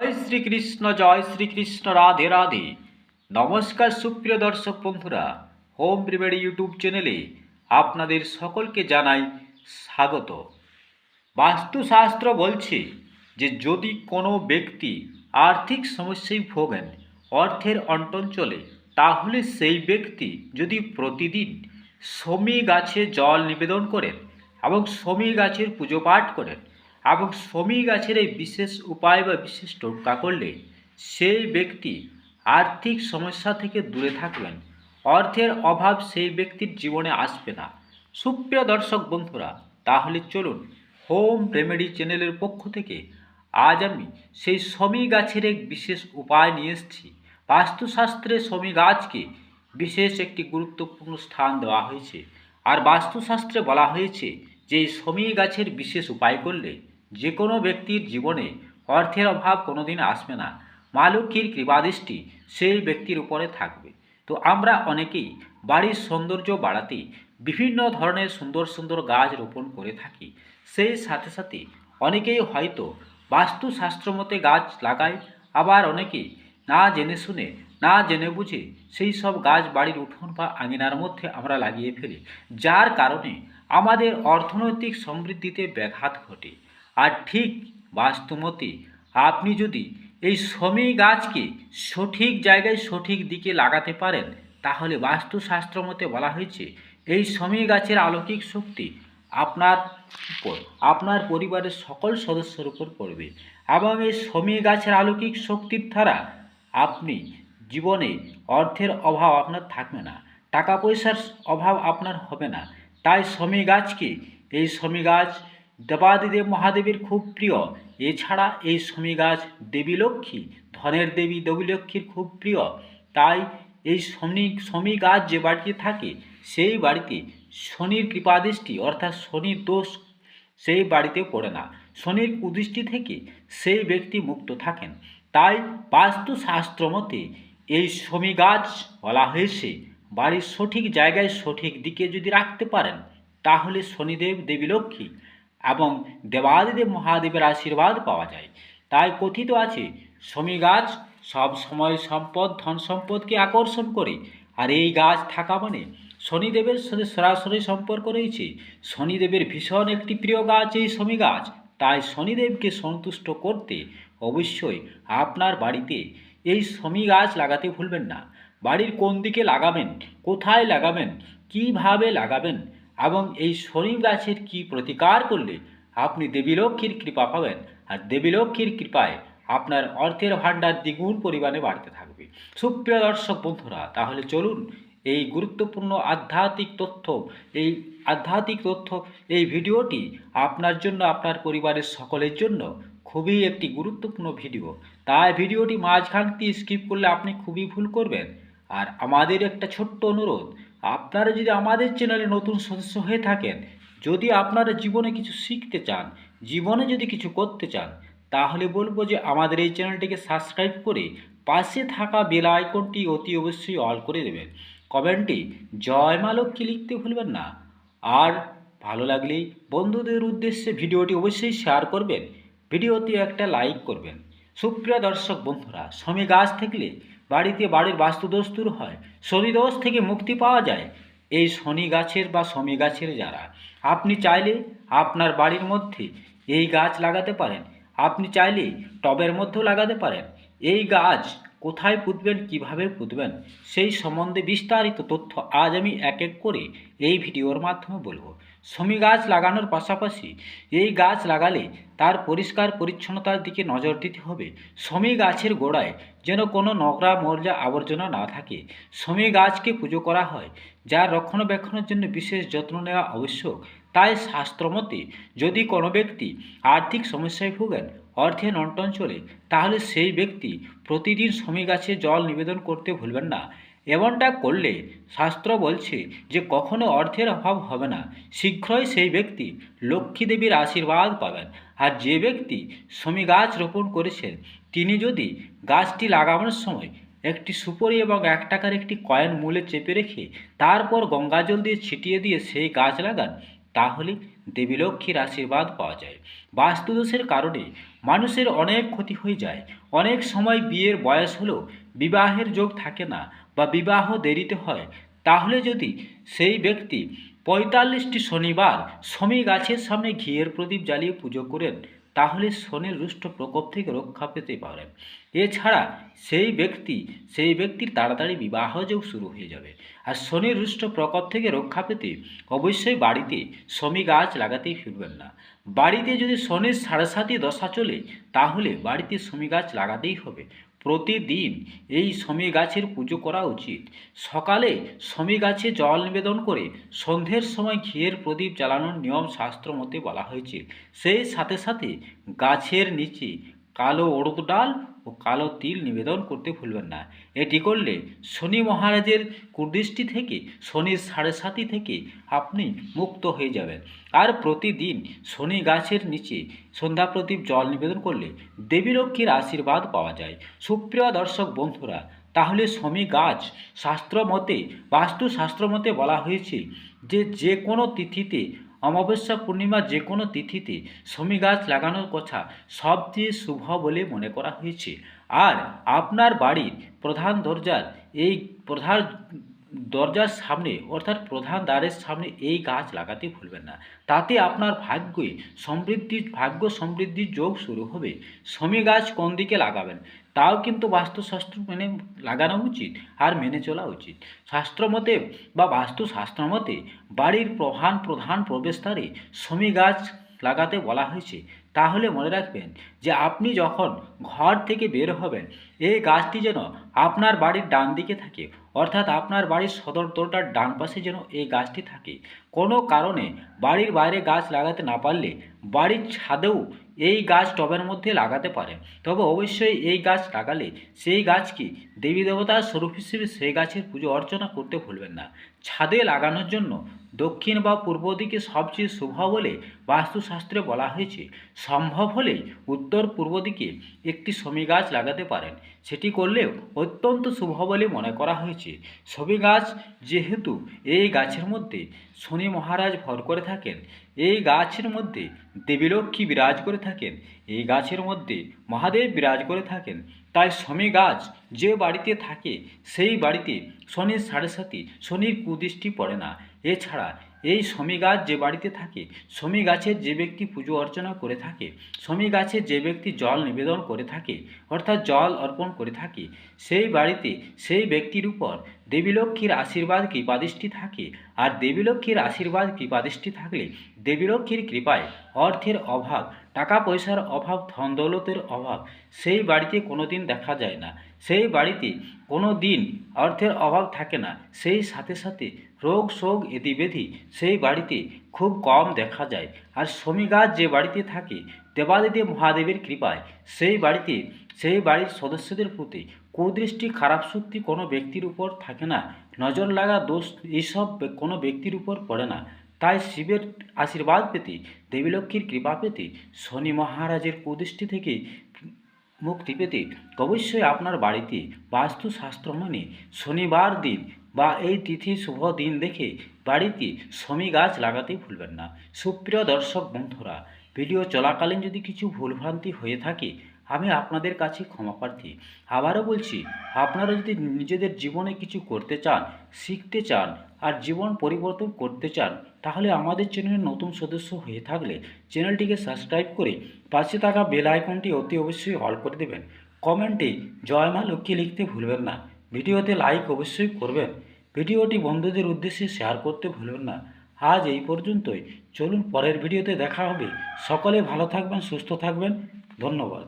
জয় শ্রীকৃষ্ণ জয় শ্রীকৃষ্ণ, রাধে রাধে। নমস্কার সুপ্রিয় দর্শক বন্ধুরা, হোম রেমেডি ইউটিউব চ্যানেলে আপনাদের সকলকে জানাই স্বাগত। বাস্তুশাস্ত্র বলছে যে যদি কোনো ব্যক্তি আর্থিক সমস্যায় ভোগেন, অর্থের অন্টন চলে, তাহলে সেই ব্যক্তি যদি প্রতিদিন সমী গাছে জল নিবেদন করেন এবং সমী গাছের পুজো পাঠ করেন এবং সমী গাছের এই বিশেষ উপায় বা বিশেষ টোটকা করলে সেই ব্যক্তি আর্থিক সমস্যা থেকে দূরে থাকবেন। অর্থের অভাব সেই ব্যক্তির জীবনে আসবে না। সুপ্রিয় দর্শক বন্ধুরা, তাহলে চলুন হোম রেমেডি চ্যানেলের পক্ষ থেকে আজ আমি সেই সমী গাছের এক বিশেষ উপায় নিয়ে এসেছি। বাস্তুশাস্ত্রে সমী গাছকে বিশেষ একটি গুরুত্বপূর্ণ স্থান দেওয়া হয়েছে। আর বাস্তুশাস্ত্রে বলা হয়েছে যে এই গাছের বিশেষ উপায় করলে যে কোনো ব্যক্তির জীবনে অর্থের অভাব কোনোদিন আসবে না। মা লক্ষ্মীর কৃপাদৃষ্টি সেই ব্যক্তির উপরে থাকবে। তো আমরা অনেকেই বাড়ির সৌন্দর্য বাড়াতে বিভিন্ন ধরনের সুন্দর সুন্দর গাছ রোপণ করে থাকি। সেই সাথে সাথে অনেকেই হয়তো বাস্তুশাস্ত্র মতে গাছ লাগায়, আবার অনেকেই না জেনে শুনে, না জেনে বুঝে সেই সব গাছ বাড়ির উঠোন বা আঙিনার মধ্যে আমরা লাগিয়ে ফেলি, যার কারণে আমাদের অর্থনৈতিক সমৃদ্ধিতে ব্যাঘাত ঘটে। আর ঠিক বাস্তুমতে, আপনি যদি এই সমী গাছকে সঠিক জায়গায় সঠিক দিকে লাগাতে পারেন, তাহলে বাস্তুশাস্ত্র মতে বলা হয়েছে, এই সমী গাছের অলৌকিক শক্তি আপনার উপর, আপনার পরিবারের সকল সদস্যের উপর পড়বে। এবং এই সমী গাছের অলৌকিক শক্তির দ্বারা আপনি জীবনে অর্থের অভাব আপনার থাকবে না, টাকা পয়সার অভাব আপনার হবে না। তাই সমী গাছকে, এই সমী গাছ দেবাদিদেব মহাদেবের খুব প্রিয়। এছাড়া এই সমী গাছ দেবী লক্ষ্মী, ধনের দেবী দেবী লক্ষ্মীর খুব প্রিয়। তাই এই শনি সমী গাছ যে বাড়িতে থাকে, সেই বাড়িতে শনির কৃপাদৃষ্টি অর্থাৎ শনির দোষ সেই বাড়িতে পড়ে না। শনির কুদৃষ্টি থেকে সেই ব্যক্তি মুক্ত থাকেন। তাই বাস্তুশাস্ত্র মতে এই সমী গাছ বলা হয়েছে, বাড়ির সঠিক জায়গায় সঠিক দিকে যদি রাখতে পারেন, তাহলে শনিদেব দেবী লক্ষ্মী এবং দেবাদিদেব মহাদেবের আশীর্বাদ পাওয়া যায়। তাই কথিত আছে সমী গাছ সব সময় সম্পদ, ধন সম্পদকে আকর্ষণ করে। আর এই গাছ থাকা মানে শনিদেবের সাথে সরাসরি সম্পর্ক রয়েছে। শনিদেবের ভীষণ একটি প্রিয় গাছ এই সমী গাছ। তাই শনিদেবকে সন্তুষ্ট করতে অবশ্যই আপনার বাড়িতে এই সমী গাছ লাগাতে ভুলবেন না। বাড়ির কোন দিকে লাগাবেন, কোথায় লাগাবেন, কীভাবে লাগাবেন এবং এই শনি গাছের কি প্রতিকার করলে আপনি দেবীলক্ষ্মীর কৃপা পাবেন? আর দেবীলক্ষ্মীর কৃপায় আপনার অর্থের ভাণ্ডার দ্বিগুণ পরিমাণে বাড়তে থাকবে। সুপ্রিয় দর্শক বন্ধুরা, তাহলে চলুন এই গুরুত্বপূর্ণ আধ্যাত্মিক তথ্য, এই আধ্যাত্মিক তথ্য, এই ভিডিওটি আপনার জন্য, আপনার পরিবারের সকলের জন্য খুবই একটি গুরুত্বপূর্ণ ভিডিও। তাই ভিডিওটি মাঝখান দিয়ে স্কিপ করলে আপনি খুবই ভুল করবেন। আর আমাদের একটা ছোট্ট অনুরোধ আপনারা যদি আমাদের চ্যানেলে নতুন সদস্য হয়ে থাকেন, যদি আপনারা জীবনে কিছু শিখতে চান, জীবনে যদি কিছু করতে চান, তাহলে বলব যে আমাদের এই চ্যানেলটিকে সাবস্ক্রাইব করে পাশে থাকা বেল আইকনটি অতি অবশ্যই অল করে দেবেন। কমেন্টে জয় মা লক্ষ্মী লিখতে ভুলবেন না। আর ভালো লাগলেই বন্ধুদের উদ্দেশ্যে ভিডিওটি অবশ্যই শেয়ার করবেন। ভিডিওতে একটা লাইক করবেন। সুপ্রিয় দর্শক বন্ধুরা সমী গাছ থাকলে বাড়িতে বাড়ির বাস্তুদোষ দূর হয়, শনিদোষ থেকে মুক্তি পাওয়া যায়। এই শনি গাছের বা সমী গাছের যারা, আপনি চাইলে আপনার বাড়ির মধ্যে এই গাছ লাগাতে পারেন। আপনি চাইলে টবের মধ্যেও লাগাতে পারেন। এই গাছ কোথায় পুঁতবেন, কীভাবে পুঁতবেন, সেই সম্বন্ধে বিস্তারিত তথ্য আজ আমি এক এক করে এই ভিডিওর মাধ্যমে বলব। সমী গাছ লাগানোর পাশাপাশি এই গাছ লাগালে তার পরিষ্কার পরিচ্ছন্নতার দিকে নজর দিতে হবে। সমী গাছের গোড়ায় যেন কোনো নোংরা মর্যা আবর্জনা না থাকে। সমী গাছকে পুজো করা হয় যার রক্ষণাবেক্ষণের জন্য বিশেষ যত্ন নেওয়া আবশ্যক। তাই শাস্ত্রমতে যদি কোনো ব্যক্তি আর্থিক সমস্যায় ভোগেন, অর্থে নন্টন চলে, তাহলে সেই ব্যক্তি প্রতিদিন সমী গাছে জল নিবেদন করতে ভুলবেন না। এমনটা করলে শাস্ত্র বলছে যে কখনো অর্থের অভাব হবে না। শীঘ্রই সেই ব্যক্তি লক্ষ্মী দেবীর আশীর্বাদ পাবেন। আর যে ব্যক্তি সমী গাছ রোপণ করেছেন, তিনি যদি গাছটি লাগানোর সময় একটি সুপরি এবং এক টাকার একটি কয়েন মূলে চেপে রেখে তারপর গঙ্গাজল দিয়ে ছিটিয়ে দিয়ে সেই গাছ লাগান, তাহলে দেবী লক্ষ্মীর আশীর্বাদ পাওয়া যায়। বাস্তুদোষের কারণে মানুষের অনেক ক্ষতি হয়ে যায়। অনেক সময় বিয়ের বয়স হলেও বিবাহের যোগ থাকে না বা বিবাহ দেরিতে হয়, তাহলে যদি সেই ব্যক্তি পঁয়তাল্লিশটি শনিবার শমী গাছের সামনে ঘিয়ের প্রদীপ জ্বালিয়ে পুজো করেন, তাহলে শনির রুষ্ট প্রকোপ থেকে রক্ষা পেতে পারেন এছাড়া সেই ব্যক্তি, সেই ব্যক্তির তাড়াতাড়ি বিবাহ যোগ শুরু হয়ে যাবে। আর শনির রুষ্ট প্রকোপ থেকে রক্ষা পেতে অবশ্যই বাড়িতে শমী গাছ লাগাতেই ফিরবেন না। বাড়িতে যদি শনির সাড়ে সাতই দশা চলে, তাহলে বাড়িতে শমী গাছ লাগাতেই হবে। প্রতিদিন এই শমী গাছের পুজো করা উচিত। সকালে শমী গাছে জল নিবেদন করে সন্ধ্যের সময় ঘিয়ের প্রদীপ জ্বালানোর নিয়ম শাস্ত্র মতে বলা হয়েছে। সেই সাথে সাথে গাছের নিচে কালো অড়দ ডাল ও কালো তিল নিবেদন করতে ভুলবেন না। এটি করলে শনি মহারাজের কুদৃষ্টি থেকে, শনির সাড়ে সাতি থেকে আপনি মুক্ত হয়ে যাবেন। আর প্রতিদিন শনি গাছের নিচে সন্ধ্যা প্রদীপ জল নিবেদন করলে দেবী লক্ষ্মীর আশীর্বাদ পাওয়া যায়। সুপ্রিয় দর্শক বন্ধুরা, তাহলে শমী গাছ শাস্ত্র মতে, বাস্তুশাস্ত্র মতে বলা হয়েছে যে যে কোনো তিথিতে অমাবস্যা পূর্ণিমা যে কোনো তিথিতে শমী গাছ লাগানোর কথা সবচেয়ে শুভ বলে মনে করা হয়েছে। আর আপনার বাড়ির প্রধান দরজার এই প্রধান দরজার সামনে, অর্থাৎ প্রধান দ্বারের সামনে এই গাছ লাগাতে ভুলবেন না। তাতে আপনার ভাগ্যে সমৃদ্ধির, ভাগ্য সমৃদ্ধির যোগ শুরু হবে। শমী গাছ কোন দিকে লাগাবেন? তাও কিন্তু বাস্তুশাস্ত্র মেনে লাগানো উচিত আর মেনে চলা উচিত। শাস্ত্র মতে বা বাস্তুশাস্ত্র মতে বাড়ির প্রধান প্রধান প্রবেশদ্বারে শমী গাছ লাগাতে বলা হয়েছে। তাহলে মনে রাখবেন যে আপনি যখন ঘর থেকে বের হবেন এই গাছটি যেন আপনার বাড়ির ডান দিকে থাকে, অর্থাৎ আপনার বাড়ির সদর দরজার ডান পাশে যেন এই গাছটি থাকে। কোনো কারণে বাড়ির বাইরে গাছ লাগাতে না পারলে বাড়ির ছাদেও এই গাছ টবের মধ্যে লাগাতে পারেন তবে অবশ্যই এই গাছ লাগালে সেই গাছকে দেবী দেবতার স্বরূপ হিসেবে সেই গাছের পুজো অর্চনা করতে ভুলবেন না। ছাদে লাগানোর জন্য দক্ষিণ বা পূর্ব দিকে সবচেয়ে শুভ বলে বাস্তুশাস্ত্রে বলা হয়েছে। সম্ভব হলে উত্তর পূর্ব দিকে একটি শমী গাছ লাগাতে পারেন। সেটি করলেও অত্যন্ত শুভ বলে মনে করা হয়েছে। শমী গাছ যেহেতু এই গাছের মধ্যে শনি মহারাজ ভর করে থাকেন এই গাছের মধ্যে দেবীলক্ষ্মী বিরাজ করে থাকেন। এই গাছের মধ্যে মহাদেব বিরাজ করে থাকেন। তাই শমী গাছ যে বাড়িতে থাকে, সেই বাড়িতে শনির সাড়ে সাথে শনির কুদৃষ্টি পড়ে না। এছাড়া এই শমী গাছ যে বাড়িতে থাকে শমী গাছের যে ব্যক্তি পুজো অর্চনা করে থাকে শমী গাছের যে ব্যক্তি জল নিবেদন করে থাকে, অর্থাৎ জল অর্পণ করে থাকে, সেই বাড়িতে সেই ব্যক্তির উপর দেবীলক্ষ্মীর আশীর্বাদ কৃপাদৃষ্টি থাকে? আর দেবীলক্ষ্মীর আশীর্বাদ কৃপাদৃষ্টি থাকলে? দেবীলক্ষ্মীর কৃপায় অর্থের অভাব টাকা পয়সার অভাব ধন দৌলতের অভাব, সেই বাড়িতে কোনো দিন দেখা যায় না। সেই বাড়িতে কোনো দিন অর্থের অভাব থাকে না। সেই সাথে সাথে রোগ শোক ইতিবেধি সেই বাড়িতে খুব কম দেখা যায়। আর শমী গাছ যে বাড়িতে থাকে, দেবাদিদেব মহাদেবের কৃপায় সেই বাড়িতে, সেই বাড়ির সদস্যদের প্রতি কুদৃষ্টি খারাপ শক্তি কোনো ব্যক্তির উপর থাকে না। নজর লাগা দোষ এইসব কোনো ব্যক্তির উপর পড়ে না। তাই শিবের আশীর্বাদ পেতে দেবীলক্ষ্মীর কৃপা পেতে, শনি মহারাজের কুদৃষ্টি থেকে মুক্তি পেতে, অবশ্যই আপনার বাড়িতে বাস্তুশাস্ত্র মানে শনিবার দিন বা এই তিথি শুভ দিন দেখে বাড়িতে শমী গাছ লাগাতে ভুলবেন না। সুপ্রিয় দর্শক বন্ধুরা, ভিডিও চলাকালীন যদি কিছু ভুলভ্রান্তি হয়ে থাকে আমি আপনাদের কাছে ক্ষমা প্রার্থী। আবারও বলছি, আপনারা যদি নিজেদের জীবনে কিছু করতে চান, শিখতে চান, আর জীবন পরিবর্তন করতে চান, তাহলে আমাদের চ্যানেলের নতুন সদস্য হয়ে থাকলে চ্যানেলটিকে সাবস্ক্রাইব করে পাশে থাকা বেল আইকনটি অতি অবশ্যই অল করে দেবেন। কমেন্টে জয় মা লক্ষ্মী লিখতে ভুলবেন না। ভিডিওতে লাইক অবশ্যই করবেন। ভিডিওটি বন্ধুদের উদ্দেশ্যে শেয়ার করতে ভুলবেন না। আজ এই পর্যন্তই। চলুন পরের ভিডিওতে দেখা হবে। সকলে ভালো থাকবেন, সুস্থ থাকবেন। ধন্যবাদ।